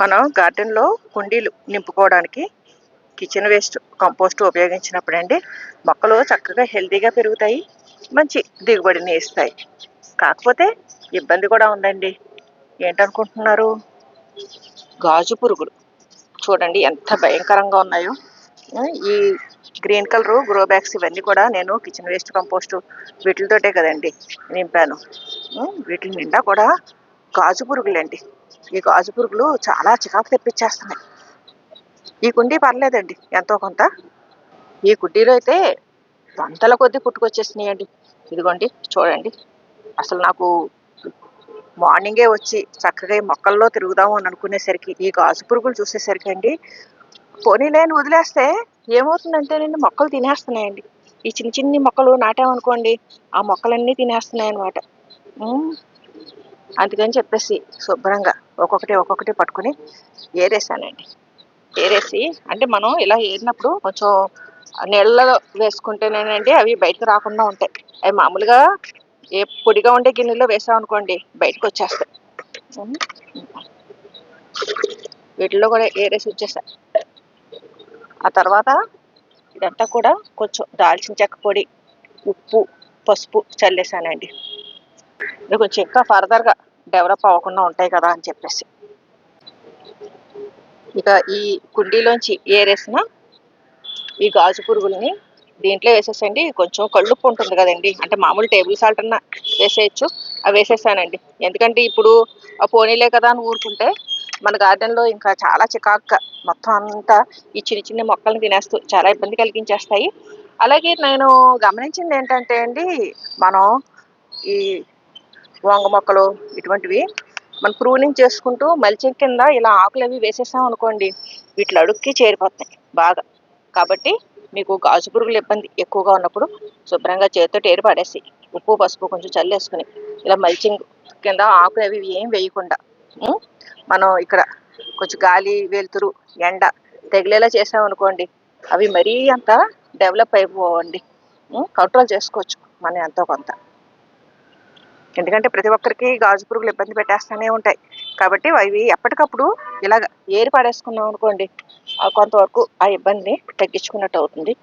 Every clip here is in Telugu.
మనం గార్డెన్లో కుండీలు నింపుకోవడానికి కిచెన్ వేస్ట్ కంపోస్ట్ ఉపయోగించినప్పుడు అండి మొక్కలు చక్కగా హెల్తీగా పెరుగుతాయి మంచి దిగుబడిని ఇస్తాయి. కాకపోతే ఇబ్బంది కూడా ఉందండి. ఏంటనుకుంటున్నారు? గాజు పురుగులు. చూడండి ఎంత భయంకరంగా ఉన్నాయో. ఈ గ్రీన్ కలర్ గ్రో బ్యాగ్స్ ఇవన్నీ కూడా నేను కిచెన్ వేస్ట్ కంపోస్ట్ వీటితోటే కదండి నింపాను. వీటి నిండా కూడా గాజు పురుగులండి. ఈ గాజు పురుగులు చాలా చికాకు తెప్పించేస్తున్నాయి. ఈ కుండీ పర్లేదండి ఎంతో కొంత. ఈ కుండీలో అయితే వందల కొద్దీ పుట్టుకొచ్చేసినాయండి. ఇదిగోండి చూడండి. అసలు నాకు మార్నింగే వచ్చి చక్కగా మొక్కల్లో తిరుగుదాము అని అనుకునేసరికి ఈ గాజు పురుగులు చూసేసరికి అండి పోనీ లేని వదిలేస్తే ఏమవుతుందంటే నేను మొక్కలు తినేస్తున్నాయండి. ఈ చిన్న చిన్ని మొక్కలు నాటామనుకోండి ఆ మొక్కలన్నీ తినేస్తున్నాయి అనమాట అందుకని చెప్పేసి శుభ్రంగా ఒక్కొక్కటి ఒక్కొక్కటి పట్టుకుని ఏరేసానండి. ఏరేసి అంటే మనం ఇలా ఏరినప్పుడు కొంచెం నీళ్ళలో వేసుకుంటేనేనండి అవి బయటకు రాకుండా ఉంటాయి. అవి మామూలుగా ఏ పొడిగా ఉండే గిన్నెలో వేసామనుకోండి బయటకు వచ్చేస్తాయి. వీటిలో కూడా ఏరేసి వచ్చేసా ఆ తర్వాత ఇదంతా కూడా కొంచెం దాల్చిన చెక్క పొడి ఉప్పు పసుపు చల్లేసానండి. ఇది కొంచెం ఇంకా ఫర్దర్గా డెవలప్ అవ్వకుండా ఉంటాయి కదా అని చెప్పేసి. ఇక ఈ కుండీలోంచి ఏరేసిన ఈ గాజు పురుగుల్ని దీంట్లో వేసేసండి కొంచెం కళ్ళుప్పు ఉంటుంది కదండి. అంటే మామూలు టేబుల్ సాల్ట్ అన్న వేసేయచ్చు. అవి వేసేసానండి. ఎందుకంటే ఇప్పుడు ఆ పోనీలే కదా అని ఊరుకుంటే మన గార్డెన్లో ఇంకా చాలా చికాకుగా మొత్తం అంతా ఈ చిన్న చిన్న మొక్కలను తినేస్తూ చాలా ఇబ్బంది కలిగించేస్తాయి. అలాగే నేను గమనించింది ఏంటంటే అండి మనం ఈ వంగ మొక్కలు ఇటువంటివి మనం ప్రూనింగ్ చేసుకుంటూ మల్చింగ్ కింద ఇలా ఆకులు అవి వేసేసాం అనుకోండి వీటిలో అడుక్కి చేరిపోతాయి బాగా. కాబట్టి మీకు గాజు పురుగుల ఇబ్బంది ఎక్కువగా ఉన్నప్పుడు శుభ్రంగా చేతితో ఏరు పడేసి ఉప్పు పసుపు కొంచెం చల్లేసుకుని ఇలా మల్చింగ్ కింద ఆకులు అవి ఏం వేయకుండా మనం ఇక్కడ కొంచెం గాలి వెలుతురు ఎండ తగిలేలా చేసామనుకోండి అవి మరీ అంత డెవలప్ అయిపోవండి. కంట్రోల్ చేసుకోవచ్చు మనం ఎంతో కొంత. ఎందుకంటే ప్రతి ఒక్కరికి గాజు పురుగులు ఇబ్బంది పెట్టేస్తూనే ఉంటాయి. కాబట్టి అవి ఎప్పటికప్పుడు ఇలాగ ఏరి పడేసుకున్నాం అనుకోండి కొంతవరకు ఆ ఇబ్బందిని తగ్గించుకున్నట్టు అవుతుంది.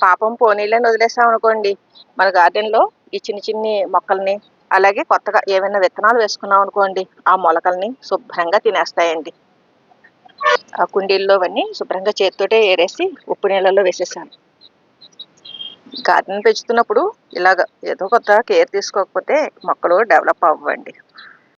పాపం పోనీలని వదిలేసాం అనుకోండి మన గార్డెన్లో ఈ చిన్న చిన్ని మొక్కల్ని అలాగే కొత్తగా ఏమైనా విత్తనాలు వేసుకున్నాం అనుకోండి ఆ మొలకల్ని శుభ్రంగా తినేస్తాయండి. ఆ కుండీల్లో అవన్నీ శుభ్రంగా చేతితోటే ఏరేసి ఉప్పు నీళ్ళల్లో వేసేసాను. గార్డెన్ పెంచుతున్నప్పుడు ఇలాగ ఏదో కొత్త కేర్ తీసుకోకపోతే మొక్కలు డెవలప్ అవ్వండి.